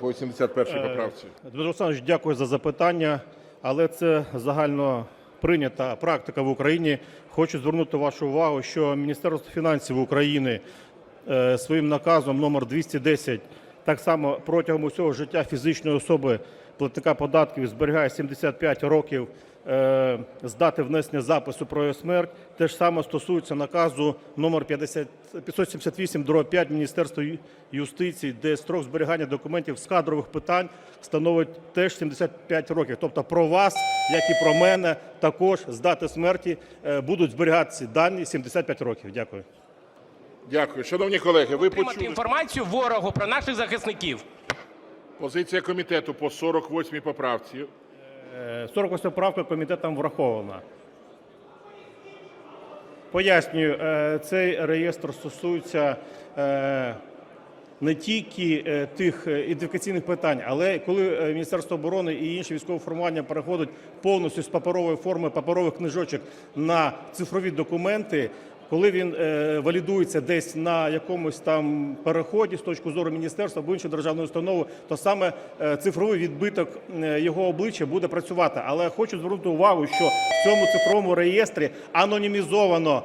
По 81 Е, поправці. Дмитро Олександрович, дякую за запитання, але це загально прийнята практика в Україні. Хочу звернути вашу увагу, що Міністерство фінансів України е, своїм наказом номер 210 так само протягом усього життя фізичної особи платника податків зберігає 75 років е, з дати внесення запису про його смерть. Те ж саме стосується наказу номер 50 578 дроб 5 Міністерства юстиції, де строк зберігання документів з кадрових питань становить теж 75 років. Тобто про вас, як і про мене, також з дати смерті е, будуть зберігатися дані 75 років. Дякую. Дякую. Шановні колеги, ви отримати інформацію ворогу про наших захисників. позиція комітету по 48 поправці. Е, 48 правка комітетом врахована. Пояснюю, е, цей реєстр стосується е, не тільки е, тих е, ідентифікаційних питань, але коли е, Міністерство оборони і інші військові формування переходять повністю з паперової форми паперових книжочок на цифрові документи. Коли він е, валідується десь на якомусь там переході з точки зору міністерства або іншої державної установи, то саме е, цифровий відбиток е, його обличчя буде працювати. Але хочу звернути увагу, що в цьому цифровому реєстрі анонімізовано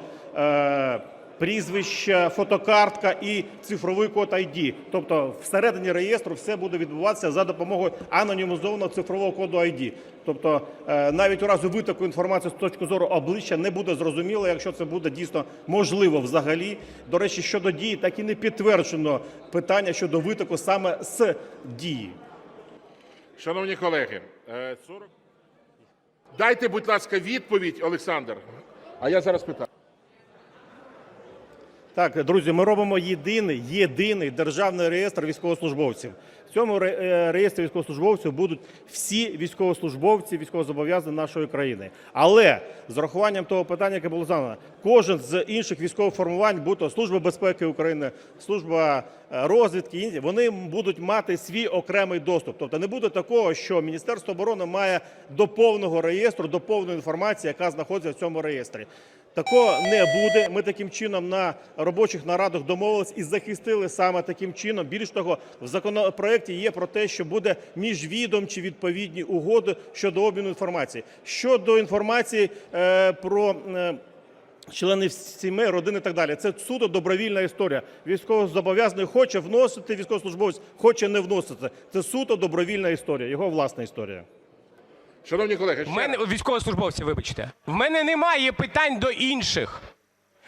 прізвище, фотокартка і цифровий код ID. Тобто всередині реєстру все буде відбуватися за допомогою анонімізованого цифрового коду ID. Тобто е, навіть у разі витоку інформації з точки зору обличчя не буде зрозуміло, якщо це буде дійсно можливо взагалі. До речі, щодо дії, так і не підтверджено питання щодо витоку саме з дії. Шановні колеги, е, 40... дайте, будь ласка, відповідь, Олександр. А я зараз питаю. Так, друзі, ми робимо єдиний єдиний державний реєстр військовослужбовців. В цьому е, реєстрі військовослужбовців будуть всі військовослужбовці військовозобов'язані нашої країни. Але з урахуванням того питання, яке було задано, кожен з інших військових формувань, будь то Служба безпеки України, служба е, розвідки, вони будуть мати свій окремий доступ. Тобто не буде такого, що Міністерство оборони має до повного реєстру, до повної інформації, яка знаходиться в цьому реєстрі. Такого не буде. Ми таким чином на робочих нарадах домовились і захистили саме таким чином. Більш того, в законопроекті є про те, що буде міжвідомчі відповідні угоди щодо обміну інформації. Щодо інформації е, про е, членів сімей, родини і так далі. Це суто добровільна історія. Військовозобов'язаний хоче вносити, військовослужбовець хоче не вносити. Це суто добровільна історія, його власна історія. Шановні колеги, ще мене військовослужбовці, вибачте. В мене немає питань до інших.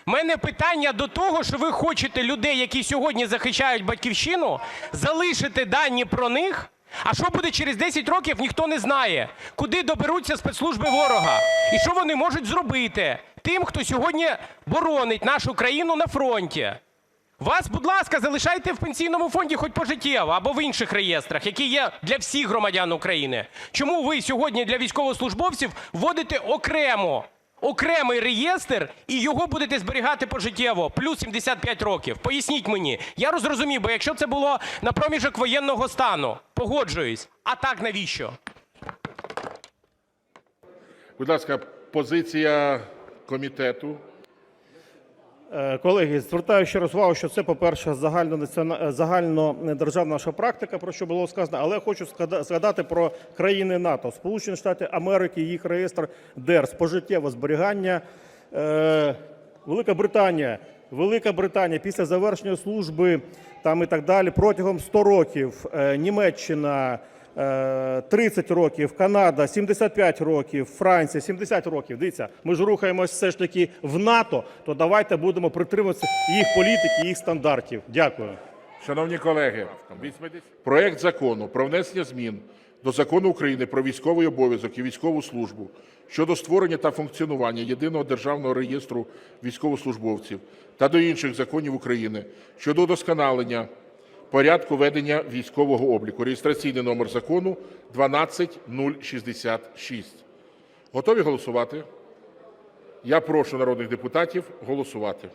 В мене питання до того, що ви хочете людей, які сьогодні захищають батьківщину, залишити дані про них. А що буде через 10 років, ніхто не знає. Куди доберуться спецслужби ворога? І що вони можуть зробити тим, хто сьогодні боронить нашу країну на фронті? Вас, будь ласка, залишайте в пенсійному фонді хоч пожиттєво або в інших реєстрах, які є для всіх громадян України. Чому ви сьогодні для військовослужбовців вводите окремо окремий реєстр і його будете зберігати пожиттєво, плюс 75 років? Поясніть мені. Я розрозумів, бо якщо це було на проміжок воєнного стану, погоджуюсь. А так навіщо? будь ласка, позиція комітету. Е, Колеги, звертаю ще раз увагу, що це, по-перше, загальнонаціона- загальнодержавна наша практика, про що було сказано, але хочу згадати про країни НАТО. Сполучені Штати Америки, їх реєстр ДЕРС, пожиттєве зберігання. Е, Велика Британія. Велика Британія після завершення служби там і так далі протягом 100 років. Е, Німеччина е, 30 років, Канада 75 років, Франція 70 років. Дивіться, ми ж рухаємось все ж таки в НАТО, то давайте будемо притримуватися їх політики, їх стандартів. Дякую. Шановні колеги, проект закону про внесення змін до Закону України про військовий обов'язок і військову службу щодо створення та функціонування єдиного державного реєстру військовослужбовців та до інших законів України щодо удосконалення порядку ведення військового обліку. Реєстраційний номер закону 12066. Готові голосувати? Я прошу народних депутатів голосувати.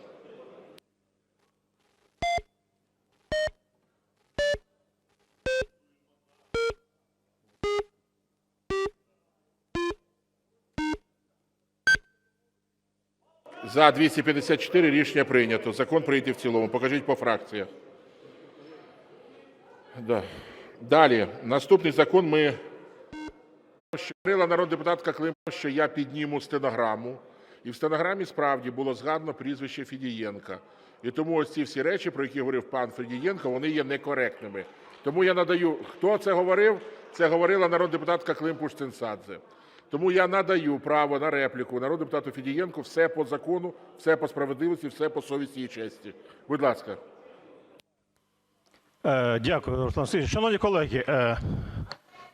За 254 рішення прийнято. Закон прийнятий в цілому. Покажіть по фракціях. Да. Далі, наступний закон ми... Говорила народна депутатка Климова, що я підніму стенограму. І в стенограмі справді було згадано прізвище Федієнка. І тому ось ці всі речі, про які говорив пан Федієнко, вони є некоректними. Тому я надаю, хто це говорив? Це говорила народна депутатка Климпуш-Цинцадзе. Тому я надаю право на репліку народному депутату Федієнку все по закону, все по справедливості, все по совісті і честі. Будь ласка. Е, Дякую, Руслан Васильович. Шановні колеги, е,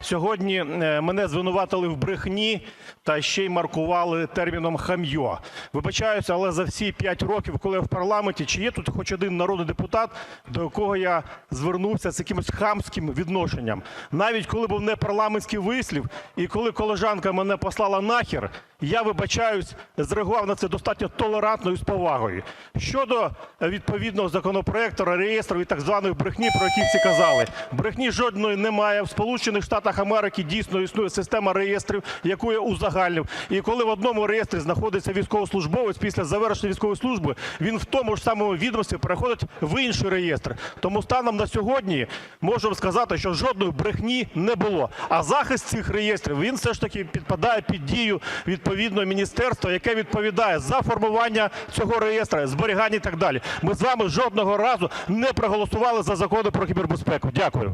сьогодні е, мене звинуватили в брехні та ще й маркували терміном хам'йо. Вибачаюся, але за всі 5 років, коли я в парламенті, чи є тут хоч один народний депутат, до якого я звернувся з якимось хамським відношенням? Навіть коли був не парламентський вислів, і коли колежанка мене послала нахер, я вибачаюсь, зреагував на це достатньо толерантно і з повагою. Щодо е, відповідного законопроекту, реєстру і так званої брехні, про які всі казали. Брехні жодної немає. В Сполучених Штатах Америки дійсно існує система реєстрів, яку я узагальнив. І коли в одному реєстрі знаходиться військовослужбовець після завершення військової служби, він в тому ж самому відомстві переходить в інший реєстр. Тому станом на сьогодні можемо сказати, що жодної брехні не було. А захист цих реєстрів він все ж таки підпадає під дію відповідного міністерства, яке відповідає за формування цього реєстру, зберігання і так далі. Ми з вами жодного разу не проголосували за закони про кібербезпеку. Дякую.